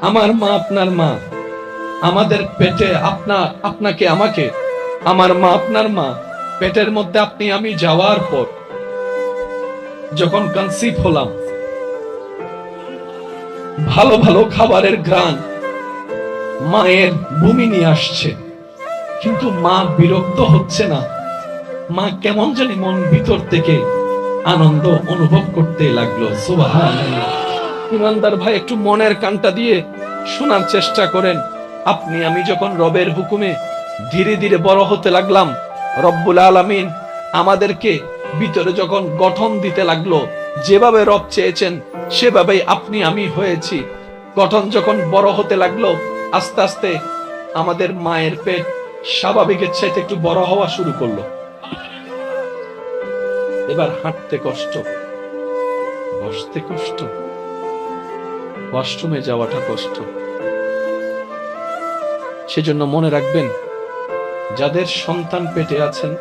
আমার মা আপনার মা। আমাদের পেটে আপনা আপনাকে, আমাকে। আমার মা আপনার মা। পেটের মধ্যে আপনি, আমি যাওয়ার পর যখন কনসিভ হলাম, ভালো ভালো খাবারের গ্রান মায়ের ভূমি নিয়ে আসছে। কিন্তু মা বিরক্ত হচ্ছে না। মা কেমন জানি মন ভিতর থেকে আনন্দ অনুভব করতে লাগল। সুবহানাল্লাহ। ইমানদার ভাই একটু মনের কানটা দিয়ে শোনার চেষ্টা করেন। আপনি, আমি যখন রবের হুকুমে ধীরে ধীরে বড় হতে লাগলাম, রব্বুল আলামিন আমাদেরকে ভিতরে যখন গঠন দিতে লাগল, যেভাবে রব চেয়েছেন, সেভাবেই আপনি, আমি হয়েছি। গঠন যখন বড় হতে লাগল, আস্তে আস্তে আমাদের মায়ের পেট স্বাভাবিকের চাইতে একটু বড় হওয়া শুরু করল। এবার হাঁটতে কষ্ট, বসতে কষ্ট। ওয়াশরুমে যাওয়াটা কষ্ট। সেজন্য মনে রাখবেন, যাদের সন্তান পেটে আছেন,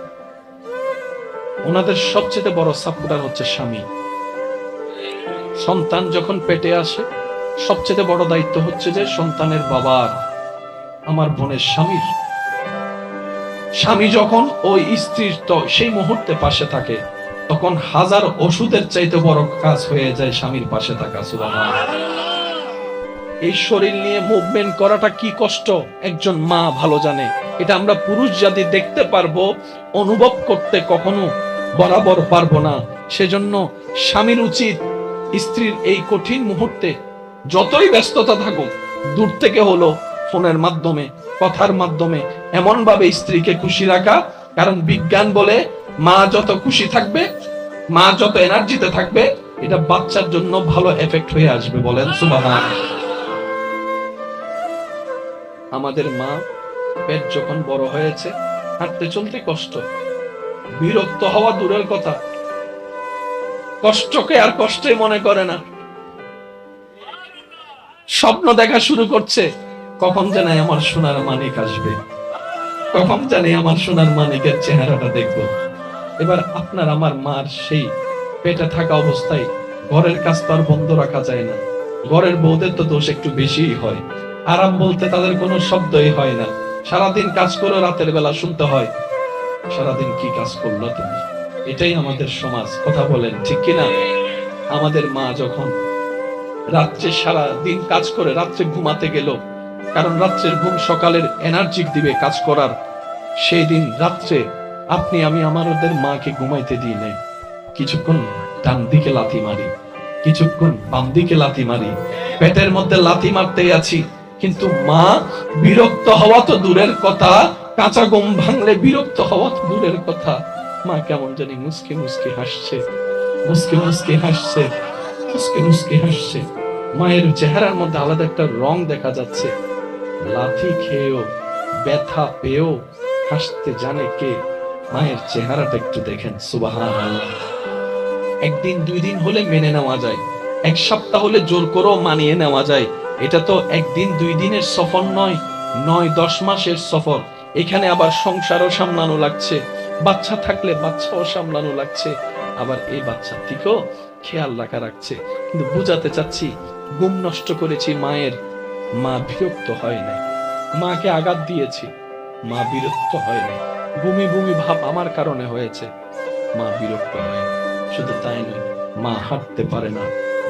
ওনাদের সবচেয়ে বড় সাপোর্টার হচ্ছে স্বামী। সন্তান যখন পেটে আসে, সবচেয়ে বড় দায়িত্ব হচ্ছে যে সন্তানের বাবার, আমার বোনের স্বামীর। স্বামী যখন ওই স্ত্রীর সেই মুহূর্তে পাশে থাকে, তখন হাজার ওষুধের চাইতে বড় কাজ হয়ে যায় স্বামীর পাশে থাকা, সুবহানাল্লাহ। এই শরীর নিয়ে মুভমেন্ট করাটা কি কষ্ট? একজন মা ভালো জানে। এটা আমরা পুরুষ জাতি দেখতে পারব, অনুভব করতে কখনো বরাবর পারব না। সেজন্য স্বামীর উচিত স্ত্রীর এই কঠিন মুহূর্তে যতই ব্যস্ততা থাকুক, দূর থেকে হলো ফোনের মাধ্যমে, কথার মাধ্যমে এমন ভাবে স্ত্রীকে খুশি রাখা। কারণ বিজ্ঞান বলে, মা যত খুশি থাকবে, মা যত এনার্জিতে থাকবে, এটা বাচ্চার জন্য ভালো এফেক্ট হয়ে আসবে বলেন সুবহান আমাদের মা পেট যখন বড় হয়েছে, হাঁটতে চলতে কষ্ট। বিরক্ত হওয়া দূরের কথা। কষ্টকে আর কষ্টই মনে করে না। স্বপ্ন দেখা শুরু করছে, কখন জানে আমার সোনার মানিক আসবে। কখন জানে আমার সোনার মানিকের চেহারাটা দেখব। এবার আপনার আমার মার সেই পেটে থাকা অবস্থায় ঘরের কাজ তো আর বন্ধ রাখা যায় না। ঘরের বউদের তো দোষ একটু বেশিই হয়। আরাম বলতে তাদের কোনো শব্দই হয় না। সারাদিন কাজ করে রাতের বেলা শুনতে হয়, সারাদিন কি কাজ করল তুমি? এটাই আমাদের সমাজ, কথা বলেন, ঠিক কিনা? আমাদের মা যখন রাত্রে সারা দিন কাজ করে, রাত্রে ঘুমাতে গেল, কারণ রাত্রের ঘুম সকালের এনার্জিক দিবে কাজ করার, সেই দিন রাত্রে আপনি, আমি আমাদের মাকে ঘুমাইতে দিই নাই। কিছুক্ষণ ডান দিকে লাথি মারি, কিছুক্ষণ বাম দিকে লাথি মারি, পেটের মধ্যে লাথি মারতেই আছি কিন্তু মা, বিরক্ত হওয়া তো দূরের কথা। কাঁচা গম ভাঙলে বিরক্ত হওয়া তো দূরের কথা। মা কেমন জানি মুসকে মুসকে হাসছে। মুসকে মুসকে হাসছে। মুসকে মুসকে হাসছে। মায়ের চেহারার মধ্যে আলাদা একটা রং দেখা যাচ্ছে। লাথি খেয়েও, ব্যথা পেয়েও হাসতে জানে কে। মায়ের চেহারাটা একটু দেখেন সুবাহান একদিন, দুই দিন হলে মেনে নেওয়া যায়। এক সপ্তাহ হলে জোর করেও মানিয়ে নেওয়া যায়। এটা তো একদিন, দুই দিনের সফর নয় নয়, দশ মাসের সফর। এখানে আবার সংসারও সামলানো লাগছে, বাচ্চা থাকলে বাচ্চাও সামলানো লাগছে। আবার এই বাচ্চার দিকেও খেয়াল রাখা রাখছে। কিন্তু বুঝাতে চাচ্ছি, ঘুম নষ্ট করেছি মায়ের। মা বিরক্ত হয় নাই। মাকে আঘাত দিয়েছি, মা বিরক্ত হয় নাই। ভূমি ভূমি ভাব আমার কারণে হয়েছে। মা বিরক্ত হয়। শুধু তাই নয়, মা হাঁটতে পারে না,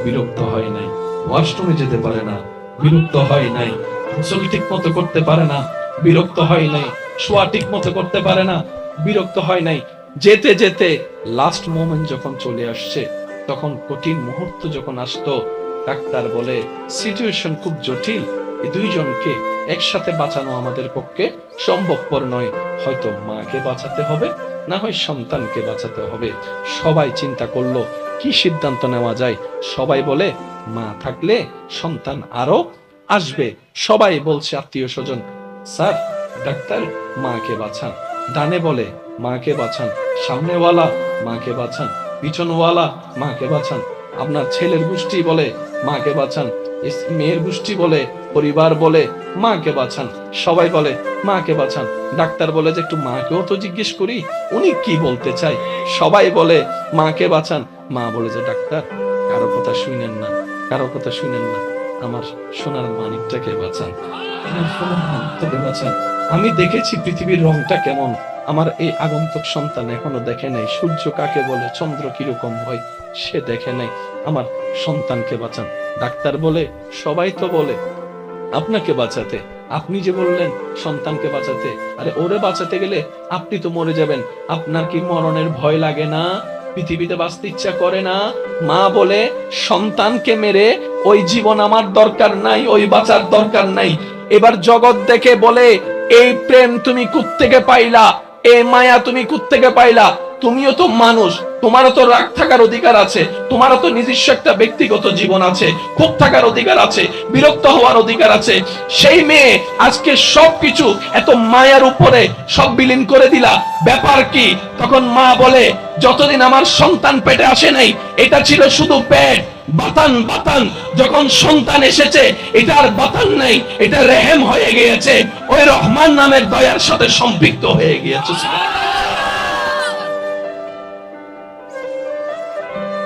বিরক্ত হয় নাই। ওয়াশরুমে যেতে পারে না। বিরক্ত হয় নাই। গোসল ঠিক মতো করতে পারে না, বিরক্ত হয় নাই। শোয়া ঠিক মতো করতে পারে না, বিরক্ত হয় নাই। যেতে যেতে লাস্ট মোমেন্ট যখন চলে আসছে, তখন কঠিন মুহূর্ত যখন আসতো, ডাক্তার বলে সিচুয়েশন খুব জটিল। এই দুইজনকে একসাথে বাঁচানো আমাদের পক্ষে সম্ভবপর নয়। হয়তো মাকে বাঁচাতে হবে, না হয় সন্তানকে বাঁচাতে হবে। সবাই চিন্তা করল কি সিদ্ধান্ত নেওয়া যায়? সবাই বলে, মা থাকলে সন্তান আরও আসবে। সবাই বলছে, আত্মীয় স্বজন, স্যার, ডাক্তার মাকে বাঁচান। ডানে বলে, মাকে বাঁচান। সামনেওয়ালা, মাকে বাঁচান। পিছনওয়ালা, মাকে বাঁচান। আপনার ছেলের গোষ্ঠী বলে, মাকে বাঁচান। মেয়ের গোষ্ঠী বলে, পরিবার বলে, মাকে বাঁচান। সবাই বলে, মাকে বাঁচান। ডাক্তার বলে যে, একটু মাকেও তো জিজ্ঞেস করি, উনি কি বলতে চাই সবাই বলে, মাকে বাঁচান। মা বলে যে ডাক্তার, কারও কথা শুনেন না, কারও কথা শুনেন না। আমার সোনার মানিকটাকে বাঁচান। আমি দেখেছি পৃথিবীর রংটা কেমন। আমার এই আগন্তুক সন্তান এখনও দেখে নাই। সূর্য কাকে বলে, চন্দ্র কীরকম হয়, সে দেখে নাই। আমার সন্তানকে বাঁচান। ডাক্তার বলে, সবাই তো বলে, আপনাকে বাঁচাতে। আপনি যে বললেন, সন্তানকে বাঁচাতে, আরে ওরে বাঁচাতে গেলে আপনি তো মরে যাবেন। আপনার কি মরণের ভয় লাগে না? পৃথিবীতে বাঁচতে ইচ্ছা করে না, মা বলে, সন্তানকে মেরে, ওই জীবন আমার দরকার নাই, ওই বাঁচার দরকার নাই। এবার জগৎ দেখে বলে, এই প্রেম তুমি কুত্তেকে পাইলা, এ মায়া তুমি কুত্তেকে পাইলা তুমিও তো মানুষ। তোমারও তো রাগ থাকার অধিকার আছে। তোমারও তো নিজস্ব একটা ব্যক্তিগত জীবন আছে। ক্ষোভ থাকার অধিকার আছে। বিরক্ত হওয়ার অধিকার আছে। সেই মেয়ে আজকে সবকিছু এত মায়ার উপরে সব বিলীন করে দিলা। ব্যাপার কি? তখন মা বলে, যতদিন আমার সন্তান পেটে আসে নাই, এটা ছিল শুধু পেট। বাতান বাতান, যখন সন্তান এসেছে, এটা আর বাতান নাই, এটা রেহেম হয়ে গিয়েছে। ওই রহমান নামের দয়ার সাথে সম্পৃক্ত হয়ে গিয়েছে।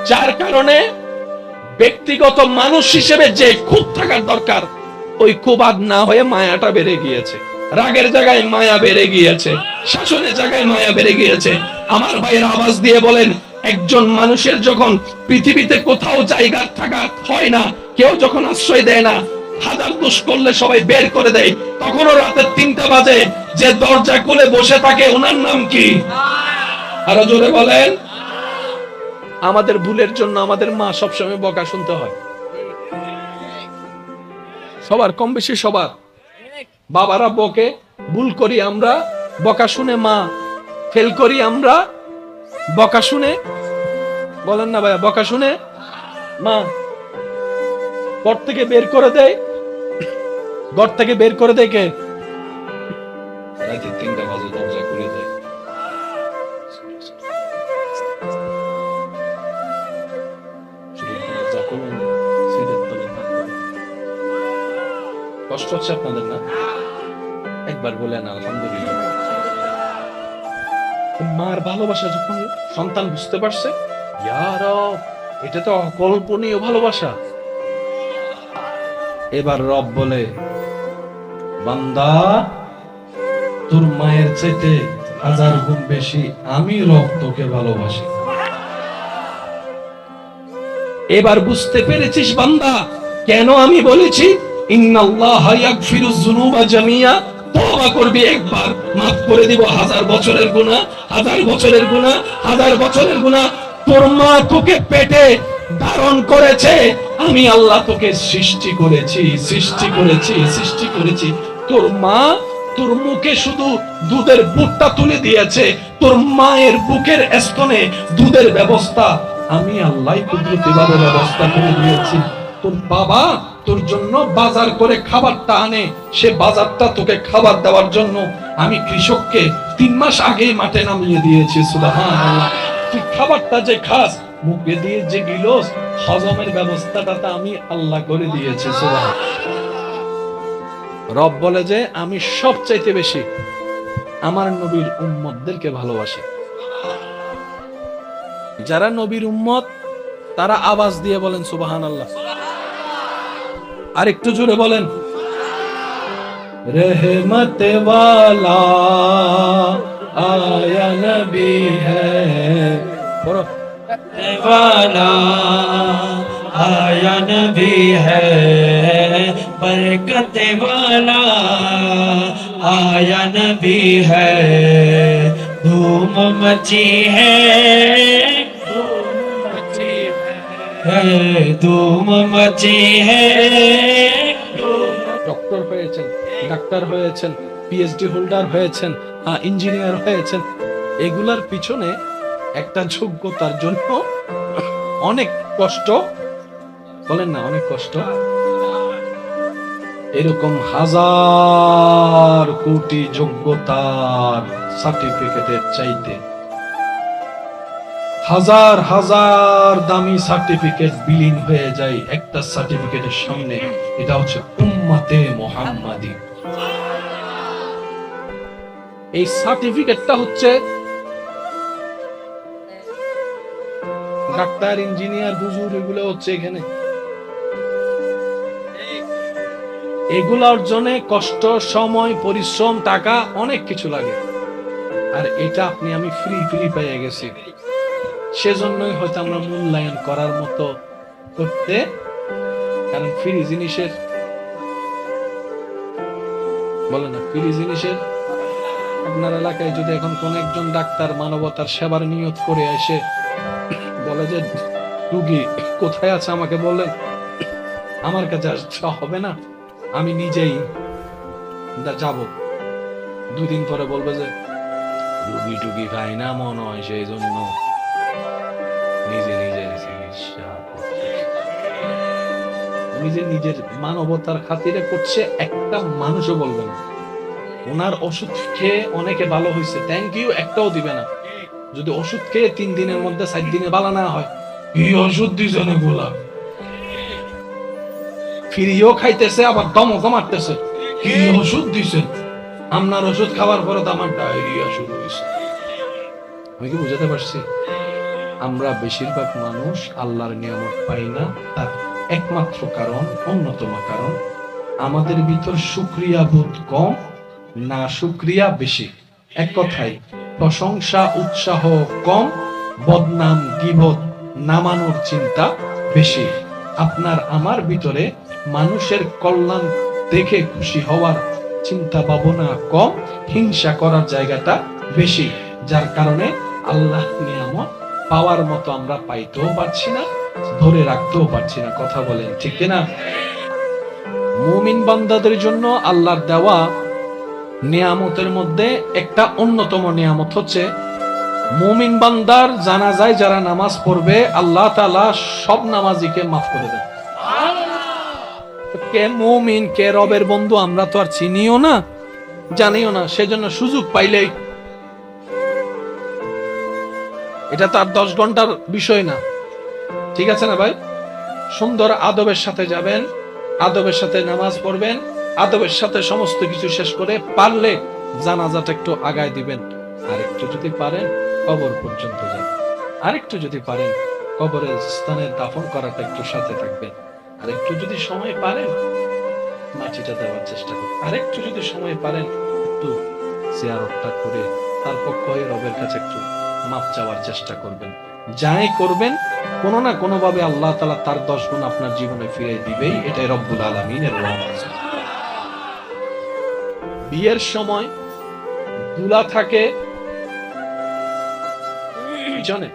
যার কারণে ব্যক্তিগত মানুষ হিসেবে যে খুব থাকার দরকার, ওই আর না হয়ে মায়াটা বেড়ে গিয়েছে। রাগের জায়গায় মায়া বেড়ে গিয়েছে, শাসনের জায়গায় মায়া বেড়ে গিয়েছে। আমার ভাইয়ের আওয়াজ দিয়ে বলেন, একজন মানুষের যখন পৃথিবীতে কোথাও জায়গা থাকা হয় না, কেউ যখন আশ্রয় দেয় না, হাজার দোষ করলে সবাই বের করে দেয়। তখনও রাতের তিনটা বাজে, যে দরজা খুলে বসে থাকে, ওনার নাম কি? আরও জোরে বলেন। আমাদের ভুলের জন্য আমাদের মা সবসময় বকা শুনতে হয়। সবার কম বেশি সবার। বাবারা বকে, ভুল করি আমরা, বকা শুনে মা, ফেল করি আমরা, বকা শুনে, বলেন না ভাইয়া, বকা শুনে মা, ঘর থেকে বের করে দেয়, ঘর থেকে বের করে দেয় কে? তিনটা বাজে। কষ্ট হচ্ছে আপনাদের না? একবার বলেন, আলহামদুলিল্লাহ। মার ভালোবাসা যখন সন্তান বুঝতে পারছে ইয়ার এটা তো অকল্পনীয় ভালোবাসা। এবার রব বলে, বান্দা, তোর মায়ের চাইতে হাজার গুণ বেশি আমি রব তোকে ভালোবাসি। এবার বুঝতে পেরেছিস বান্দা, কেন আমি বলেছি করবি একবার করে দিব, হাজার বছরের হাজার বছরের হাজার বছরের তোর মা তোকে পেটে ধারণ করেছে, আমি আল্লাহ তোকে সৃষ্টি করেছি সৃষ্টি করেছি সৃষ্টি করেছি। তোর মা তোর মুখে শুধু দুধের বুটটা তুলে দিয়েছে, তোর মায়ের বুকের স্তনে দুধের ব্যবস্থা আমি আল্লাহ কুদরতি ভাবে ব্যবস্থা করে দিয়েছি। তোর বাবা তোর জন্য বাজার করে খাবারটা আনে, সে বাজারটা তোকে খাবার দেওয়ার জন্য আমি কৃষককে তিন মাস আগে মাঠে নামিয়ে দিয়েছি তুই খাবারটা যে খাস, মুখে দিয়ে যে গিলস হজমের ব্যবস্থাটা তা আমি আল্লাহ করে দিয়েছি সুবহান রব বলে যে, আমি সব চাইতে বেশি আমার নবীর উম্মতদেরকে ভালোবাসি। যারা নবীর উম্মত তারা আওয়াজ দিয়ে বলেন সুবাহান আল্লাহ আর একটু জোরে বলেন रहमत वाला आया नबी है পড়ো। वाला आया नबी है बरकत वाला आया नबी है धूम मची है ধুম মচে ডক্টর হয়েছেন, ডাক্তার হয়েছেন পিএইচডি হোল্ডার হয়েছেন ইঞ্জিনিয়ার হয়েছেন। এগুলার পিছনে একটা যোগ্যতার জন্য অনেক কষ্ট। বলেন না, অনেক কষ্ট। এরকম হাজার কোটি যোগ্যতার সার্টিফিকেটের চাইতে হাজার হাজার দামি সার্টিফিকেট বিলীন হয়ে যায় একটা সার্টিফিকেটের সামনে। এটা হচ্ছে উম্মাতে মোহাম্মাদি। এই সার্টিফিকেটটা হচ্ছে ডাক্তার, ইঞ্জিনিয়ার, হুজুর, এগুলো হচ্ছে এখানে। এগুলা অর্জনে কষ্ট, সময়, পরিশ্রম, টাকা, অনেক কিছু লাগে। আর এটা আপনি, আমি ফ্রি ফ্রি পেয়ে গেছি। সেজন্যই হয়তো আমরা মূল্যায়ন করার মতো করতে কারণ ফ্রি জিনিসের বলে না, ফ্রি জিনিসের আপনার এলাকায় যদি এখন কোন একজন ডাক্তার মানবতার সেবার নিয়ত করে এসে বলে যে, রুগী, কোথায় আছে আমাকে বললেন? আমার কাছে আসতে হবে না, আমি নিজেই যাব। দুদিন পরে বলবে যে, রুগী টুগি খাই না মনে হয়, সেই জন্য নিজের মানবতার খাতিরে করছে, একটা মানুষও বলবে না। ওনার ওষুধ খেয়ে অনেকে ভালো হয়েছে থ্যাংক ইউ একটাও দিবে না। যদি ওষুধ খেয়ে তিন দিনের মধ্যে সাত দিনে না হয় ওষুধ ফিরিও খাইতেছে, আবার দমকও মারতেছে। কি ওষুধ দিছেন আপনার ওষুধ খাওয়ার পরে তো আমার ডায়রিয়া শুরু হয়েছে আমি কি বুঝাতে পারছি? আমরা বেশিরভাগ মানুষ আল্লাহর নিয়ামত পাই না, তার একমাত্র কারণ, অন্যতম কারণ, আমাদের ভিতর সুক্রিয়া বোধ কম, না সুক্রিয়া বেশি। এক কথায়, প্রশংসা, উৎসাহ কম, বদনাম, গিবত নামানোর চিন্তা বেশি। আপনার আমার ভিতরে মানুষের কল্যাণ দেখে খুশি হওয়ার চিন্তা ভাবনা কম, হিংসা করার জায়গাটা বেশি, যার কারণে আল্লাহ নিয়ামত পাওয়ার মতো আমরা পাইতেও পারছি না, ধরে রাখতেও পারছি না, কথা বলেন, ঠিক না মুমিন বান্দাদের জন্য আল্লাহর দেওয়া নিয়ামতের মধ্যে একটা অন্যতম নিয়ামত হচ্ছে, মুমিন বান্দার জানা যায় যারা নামাজ পড়বে, আল্লাহ তালা সব নামাজিকে মাফ করে দেন। কে মুমিন, কে রবের বন্ধু আমরা তো আর চিনিও না, জানিও না, সেজন্য সুযোগ পাইলেই এটা তার দশ ঘণ্টার বিষয় না। ঠিক আছে না ভাই? সুন্দর আদবের সাথে যাবেন, আদবের সাথে নামাজ পড়বেন, আদবের সাথে সমস্ত কিছু শেষ করে পারলে জানাজাটা একটু আগায় দিবেন। আর একটু যদি পারেন, কবর পর্যন্ত যান। আরেকটু যদি পারেন, কবরের স্থানে দাফন করাটা একটু সাথে থাকবেন। আর একটু যদি সময় পারেন, মাটিটা দেওয়ার চেষ্টা করুন। আর একটু যদি সময় পারেন, একটু জিয়ারতটা করে তার পক্ষ হয়ে রবের কাছে একটু মাপ চাওয়ার চেষ্টা করবেন। যাই করবেন, কোনো না কোনো ভাবে আল্লাহ তালা তার দশ গুণ আপনার জীবনে ফিরে দিবেই। এটাই রব্বুল আলমিনের বিয়ের সময় দুলা থাকে পিছনে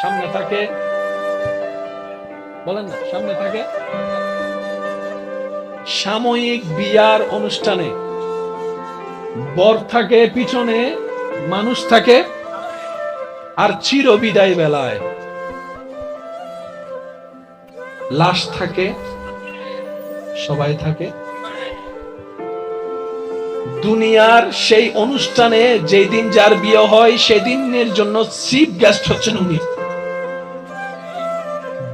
সামনে থাকে, বলেন না, সামনে থাকে। সাময়িক বিয়ার অনুষ্ঠানে, বর থাকে, পিছনে মানুষ থাকে। আর চির বিদায় বেলায়। লাশ থাকে, সবাই থাকে। দুনিয়ার সেই অনুষ্ঠানে যেই দিন যার বিয়ে হয়, সেদিনের জন্য চিফ গেস্ট হচ্ছেন উনি।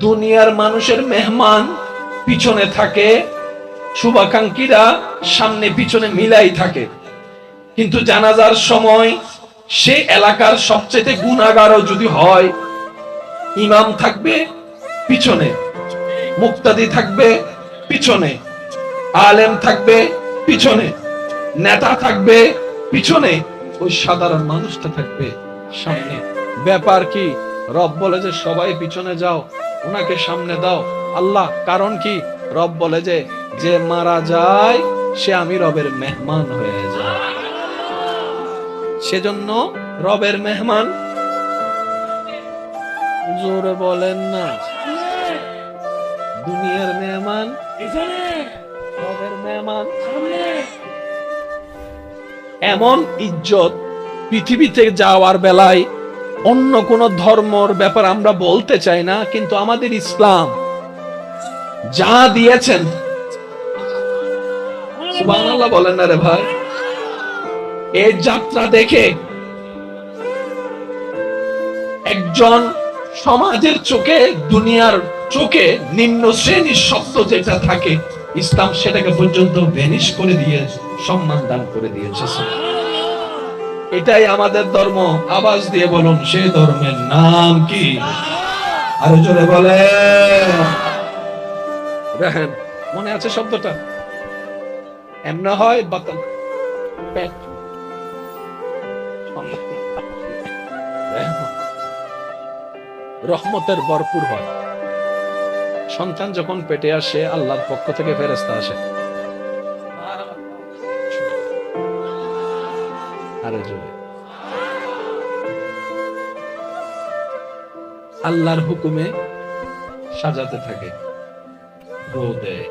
দুনিয়ার মানুষের মেহমান পিছনে থাকে, শুভাকাঙ্ক্ষীরা সামনে পিছনে মিলাই থাকে। কিন্তু জানাজার সময় সে এলাকার সবচেয়ে গুণাগারও যদি হয়, ইমাম থাকবে পিছনে, মুক্তাদি থাকবে পিছনে, আলেম থাকবে পিছনে, নেতা থাকবে পিছনে, ওই সাধারণ মানুষটা থাকবে সামনে। ব্যাপার কি? রব বলে যে সবাই পিছনে যাও, ওনাকে সামনে দাও। আল্লাহ, কারণ কি? রব বলে যে যে মারা যায়, সে আমি রবের মেহমান হয়ে সেজন্য রবের মেহমান। জোরে বলেন না। দুনিয়ার মেহমান। রবের মেহমান। এমন ইজ্জত পৃথিবীতে যাওয়ার বেলায় অন্য কোন ধর্মর ব্যাপার আমরা বলতে চাই না, কিন্তু আমাদের ইসলাম যা দিয়েছেন। বলেন না রে ভাই। এই যাত্রা দেখে একজন সমাজের চোখে, দুনিয়ার চোখে নিম্ন শ্রেণির শব্দ যেটা থাকে, ইসলাম সেটাকে পর্যন্ত ভ্যানিশ করে দিয়ে সম্মান দান করে দিয়েছে। এটাই আমাদের ধর্ম। আওয়াজ দিয়ে বলুন, সেই ধর্মের নাম কি? আরও জোরে বলে মনে আছে শব্দটা? এমন হয় বাতান পেট রহমতের ভরপুর হয়। সন্তান যখন পেটে আসে, আল্লাহর পক্ষ থেকে ফেরেস্তা আসে। আল্লাহর হুকুমে সাজাতে থাকে। গো দেয়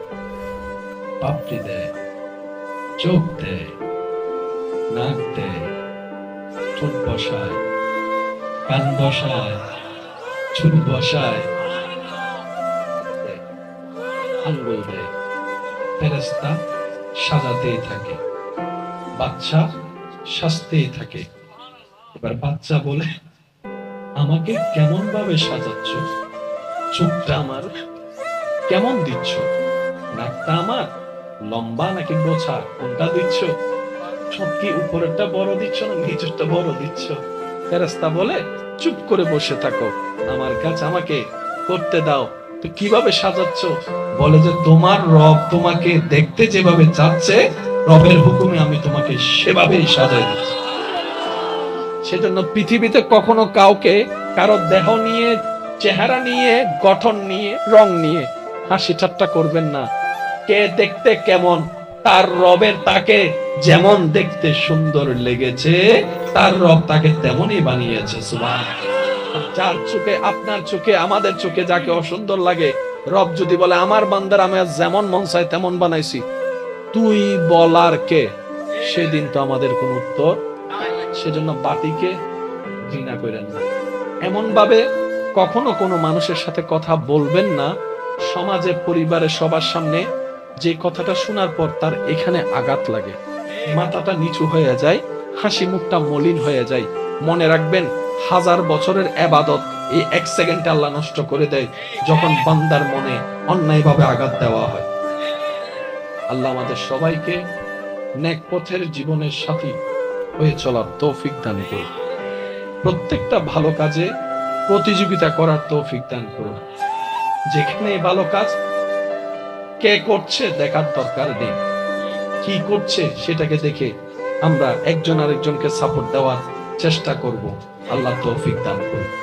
পাপড়ি দেয় চোখ দেয় নাক দেয় ঠোঁট বসায় কান বসায়, চুল বসায়। আঙ্গুল দেয় ফেরেস্তা সাজাতেই থাকে বাচ্চা সাজতেই থাকে। এবার বাচ্চা বলে, আমাকে কেমন ভাবে সাজাচ্ছ? চোখটা আমার কেমন দিচ্ছ? নাকটা আমার লম্বা নাকি গোছা কোনটা দিচ্ছ? সব উপরেরটা বড় দিচ্ছ না নিচেরটা বড় দিচ্ছ? ফেরেস্তা বলে, চুপ করে বসে থাকো। আমার কাজ আমাকে করতে দাও। তো কীভাবে সাজাচ্ছ? বলে যে, তোমার রব তোমাকে দেখতে যেভাবে চাচ্ছে, রবের হুকুমে আমি তোমাকে সেভাবেই সাজাই দিচ্ছি। সেজন্য পৃথিবীতে কখনো কাউকে, কারও দেহ নিয়ে, চেহারা নিয়ে, গঠন নিয়ে, রং নিয়ে হাসি ঠাট্টা করবেন না। কে দেখতে কেমন তার রবের তাকে যেমন দেখতে সুন্দর লেগেছে, তার রব তাকে তেমনই বানিয়েছে সুবহান যার চোখে আপনার চোখে, আমাদের চোখে যাকে অসুন্দর লাগে, রব যদি বলে, আমার বান্দার আমি যেমন মন চাই, তেমন বানাইছি। তুই বলার কে? সেদিন তো আমাদের কোন উত্তর। সেজন্য বাতিকে ঘৃণা করেন না। এমন ভাবে কখনো কোনো মানুষের সাথে কথা বলবেন না। সমাজে পরিবারে সবার সামনে যে কথাটা শোনার পর তার এখানে আঘাত লাগে। মাথাটা নিচু হয়ে যায়, হাসি মুখটা মলিন হয়ে যায়। মনে রাখবেন, হাজার বছরের এবাদত এই এক সেকেন্ড আল্লাহ নষ্ট করে দেয় যখন বান্দার মনে অন্যায়ভাবে আঘাত দেওয়া হয়। আল্লাহ আমাদের সবাইকে নেক পথের জীবনের সাথী হয়ে চলার তৌফিক দান করুন। প্রত্যেকটা ভালো কাজে প্রতিযোগিতা করার তৌফিক দান করুন। যেখানে ভালো কাজ কে করছে দেখার দরকার নেই। কি করছে সেটাকে দেখে আমরা একজন আরেকজনকে সাপোর্ট দেওয়ার চেষ্টা করব। আল্লাহ তৌফিক দান করুন।